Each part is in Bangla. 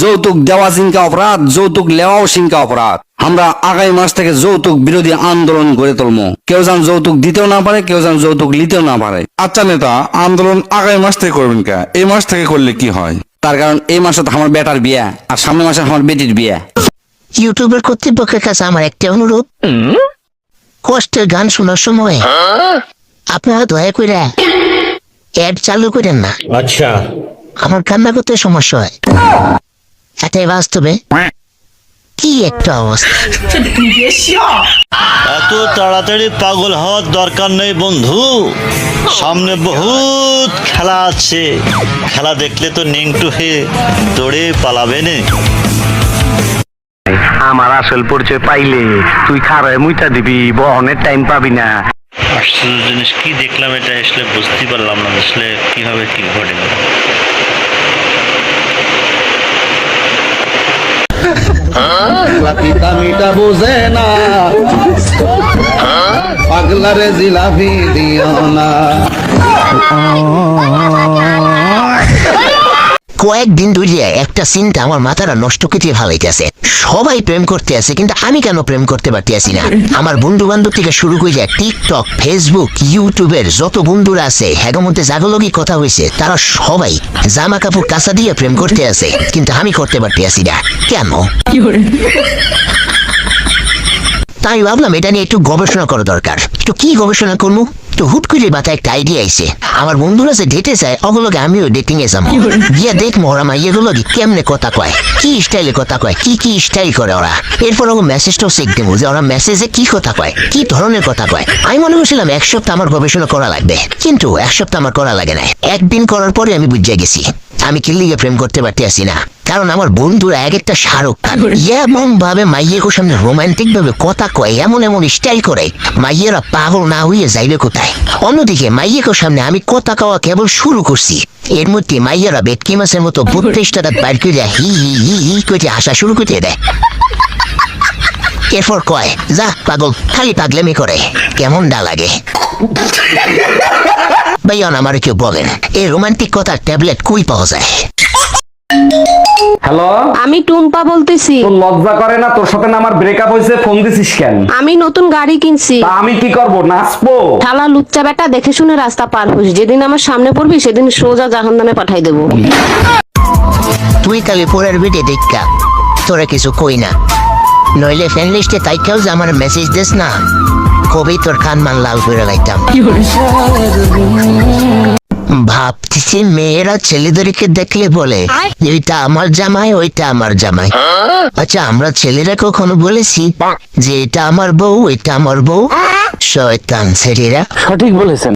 যৌতুক দেওয়া চিন্তা অপরাধ যৌতুক লেওয়াও চিন্তা অপরাধ। আমরা আগামী মাস থেকে যৌতুক বিরোধী আন্দোলন গড়ে তুলবো। কেউ যেন যৌতুক দিতেও না পারে কেউ যেন যৌতুক লিতেও না পারে। আচ্ছা নেতা আন্দোলন আগামী মাস থেকে করবেন কে? এই মাস থেকে করলে কি হয়? তার কারণ এই মাসে আমার বেটার বিয়া আর সামনের মাসে আমার বেটির বিয়া। ইউটিউবের কর্তৃপক্ষের কাছে আমার একটা অনুরোধ। কষ্টের গান শোনার সময় আপনারা দয়া করে অ্যাড চালু করেন না। আচ্ছা। আমার কান্না করতে সমস্যা হয়। এটাই বাস্তবে কি একটা অবস্থা? এত তাড়াতাড়ি পাগল হওয়ার দরকার নেই বন্ধু। সামনে বহুত খেলা আছে। খেলা দেখলে তো নিংটু হয়ে দৌড়ে পালাবে না। আমার আসল পরিচয় পাইলে তুই খারায় মুইটা দিবি বহনের টাইম পাবি না। আশ্চর্য জিনিস কি দেখলাম এটা আসলে বুঝতে পারলাম না আসলে কীভাবে কি ঘটে পিতা মিটা বোঝে না পাগলারে জিলাপি দিও না কয়েকদিন ধরে একটা চিন্তা আমার মাথাটা নষ্ট কেটে ভালাইতেছে। সবাই প্রেম করতে আছে কিন্তু আমি কেন প্রেম করতে পারতেছি না? আমার বন্ধু বান্ধব থেকে শুরু করে টিকটক ফেসবুক ইউটিউবের যত বন্ধুরা আছে হ্যাগের মধ্যে জাগলগি কথা হয়েছে তারা সবাই জামা কাপড় কাঁচা দিয়ে প্রেম করতে আছে কিন্তু আমি করতে পারতেছি না। কেন? তাই ভাবলাম এটা নিয়ে একটু গবেষণা করা দরকার। তো কি গবেষণা করব তো হুট করে মাথায় একটা আইডিয়া আইছে। আমার বন্ধুরা যে ডেটে যায় ওগুলোকে আমিও ডেটিং এ যাব। গিয়ে দেখব ওরা মাইয়েগুলো কেমনে কথা কয়? কি স্টাইলে কথা কয়? কি কি স্টাইল করে ওরা? এরপর ওকে মেসেজটাও চেক দেবো যে ওরা মেসেজে কি কথা কয়? কি ধরনের কথা কয়? আমি মনে করছিলাম এক সপ্তাহ আমার গবেষণা করা লাগবে। কিন্তু এক সপ্তাহ আমার করা লাগে না একদিন করার পরে আমি বুঝে গেছি। আমি কিল্লিগে প্রেম করতে পারতে আসি না? কারণ আমার বন্ধুরা এক একটা শাহরুখ খান। এমন ভাবে মাইয়ের সামনে রোমান্টিক ভাবে কথা কয়, এমন এমন স্টাইল করে। মাইয়েরা পাগল না হইয়ে যাইবে কোথায়? অন্যদিকে মাইয়ের সামনে আমি কথা কওয়া কেবল শুরু করছি। এর মধ্যে মাইয়েরা বেটকি মাছের মতো বত্রিশটা বাইর করে হি হি হি হি করে হাসা শুরু করতে দেয়। এরপর কয়, যা, পাগল, খালি পাগলামি করে। কেমন ডা লাগে? ভাইয়ান, আমার কেউ বলেন, এই রোমান্টিক কথার ট্যাবলেট কই পাওয়া যায়? হ্যালো আমি টুম্পা বলতেছি। তোর লজ্জা করে না? তোর সাথে না আমার ব্রেকআপ হয়েছে? ফোন দিছিস কেন? আমি নতুন গাড়ি কিনছি। তা আমি কি করব? নাচবো? শালা লুচ্চা বেটা দেখে শুনে রাস্তা পার হোস। যেদিন আমার সামনে পড়বি সেদিন সোজা জাহান্নামে পাঠাই দেবো। তুই তাহলে পরের ভিডিও দেখা তোরা কিছু কই না। নইলে ফ্রেন্ড লিস্টে তাইকাও যে আমার মেসেজ দিস না। কবেই তোর কান মান লাল করে লাইতাম। ভাবতেছি মেয়েরা ছেলেদেরকে দেখলে বলে এইটা আমার জামাই ওইটা আমার জামাই। আচ্ছা আমরা ছেলেরা কখনো বলেছি যে এটা আমার বউ এটা আমার বউ? শয়তান ছেলেরা। সঠিক বলেছেন।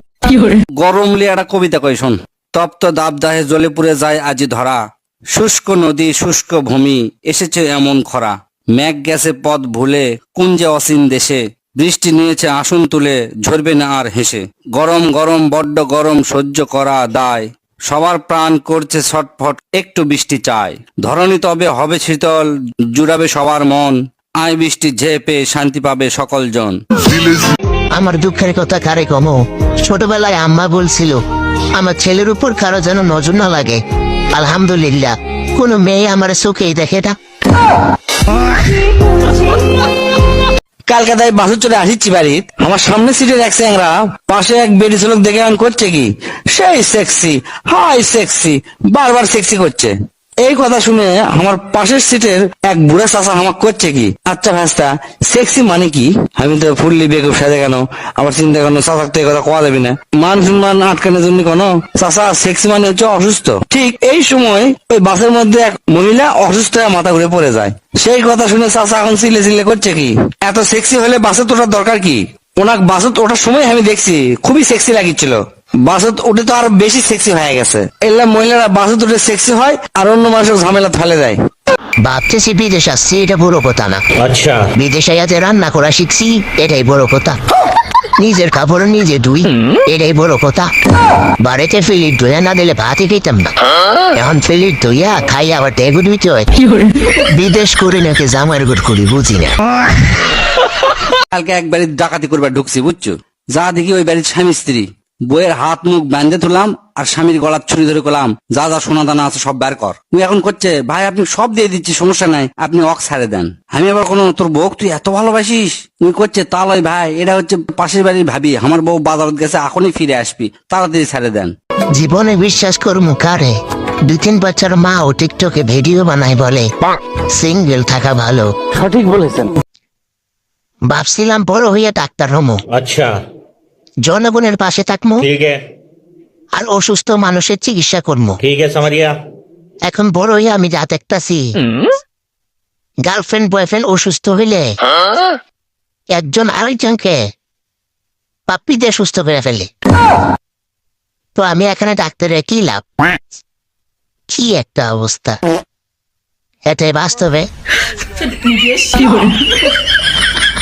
গরম লিয়ে একটা কবিতা কই শোন। তপ্ত দাবদাহে জ্বলে পুড়ে যায় আজি ধরা। শুষ্ক নদী শুষ্ক ভূমি এসেছে এমন খরা। মেঘ গেছে পথ ভুলে কুঞ্জে অসীন দেশে। বৃষ্টি নিয়েছে আসন তুলে, ঝরবে না আর হেসে। গরম গরম, বড্ড গরম, সহ্য করা দায়। সবার প্রাণ করছে ছটফট, একটু বৃষ্টি চায়। ধরণী তবে হবে শীতল, জুড়াবে সবার মন। আয় বৃষ্টি ঝেপে শান্তি পাবে সকল জন আমার দুঃখের কথা কারে কমো? ছোটবেলায় আম্মা বলছিল, আমার ছেলের উপর কারও যেন নজর না লাগে। আলহামদুলিল্লাহ, কোনো মেয়ে আমার চোখেই দেখে না। কালকে বাসে চলে আসিচ্ছি বাড়ির। আমার সামনে সিটে এক স্যাংরা পাশে এক বেডি লোক দেখে আন করছে কি? সেই সেক্সি হাই সেক্সি বারবার সেক্সি করছে। এই কথা শুনে আমার পাশের সিটের এক বুড়া চাষা আমাকে করছে কি আচ্ছা ভাস্তা সেক্সি মানে কি? আমি তো ফুললি বেকুব সাজে কেন? আমার চিন্তা কেন চাষাক তো কথা কোয়া দেবি না। মান সম্মান আটকানোর জন্য কেন চাষা সেক্সি মানে হচ্ছে অসুস্থ। ঠিক এই সময় ওই বাসের মধ্যে এক মহিলা অসুস্থ হয়ে মাথা ঘুরে পড়ে যায়। সেই কথা শুনে চাষা এখন চিলে চিলে করছে কি, এত সেক্সি হলে বাসে তোটার দরকার কি? ওনার বাসত ওঠার সময় আমি দেখছি, খুবই সেক্সি লাগিছিল বাসত উঠে তো আরও বেশি সেক্সি হয়ে গেছে। এলা মহিলারা বাসত উঠে সেক্সি হয় আর অন্য মানুষের ঝামেলা ফেলে দেয়। ভাবতেছি বিদেশ আসছি এটা বড় কথা না। আচ্ছা। বিদেশে যাতে রান্না করা শিখছি এটাই বড় কথা। নিজের কাপড় নিজে ধুই এটাই বড় কথা। বাড়িতে ফিলিট ধুয়ে না দিলে ভাতই খেতাম না। এখন ফিলিট ধুইয়া খাই আবার ডেগু ধুইতে হয়। বিদেশ করে নাকি জামার গুট করি বুঝি না। কালকে একবারে ডাকাতি করবার ঢুকছি বুঝছ? যা দেখি ওই বাড়ির স্বামী স্ত্রী। বইয়ের হাত মুখ বান্ধে তুললাম আর স্বামীর গলার ছুরি ধরে করলাম যা যা সোনা দানা আছে সব বের কর। তুই এখন করছে ভাই আপনি সব দিয়ে দিচ্ছি সমস্যা নাই আপনি অক ছাড়ে দেন। আমি আবার কোনো তোর বউ তুই এত ভালোবাসিস? তুই করছে তালয় ভাই এটা হচ্ছে পাশের বাড়ির ভাবি আমার বউ বাজার গেছে এখনই ফিরে আসবি তাড়াতাড়ি ছাড়ে দেন। জীবনে বিশ্বাস করমু কারে? দু তিন বাচ্চার মা ও টিকটকে ভিডিও বানায় বলে সিঙ্গেল থাকা ভালো। সঠিক বলেছেন। ভাবছিলাম বড় হইয়া ডাক্তার হমু। আচ্ছা। জনগণের পাশে থাকমু ठीक है আর অসুস্থ মানুষের চিকিৎসা করমু ठीक है समझ गया এখন বড় হইয়া আমি যা দেখতাছি গার্লফ্রেন্ড বয়ফ্রেন্ড অসুস্থ হইলে একজন আরেকজনকে পাপ্পি দিয়ে সুস্থ করে ফেলে তো আমি এখানে ডাক্তারের কি লাভ কি একটা অবস্থা এটাই বাস্তবে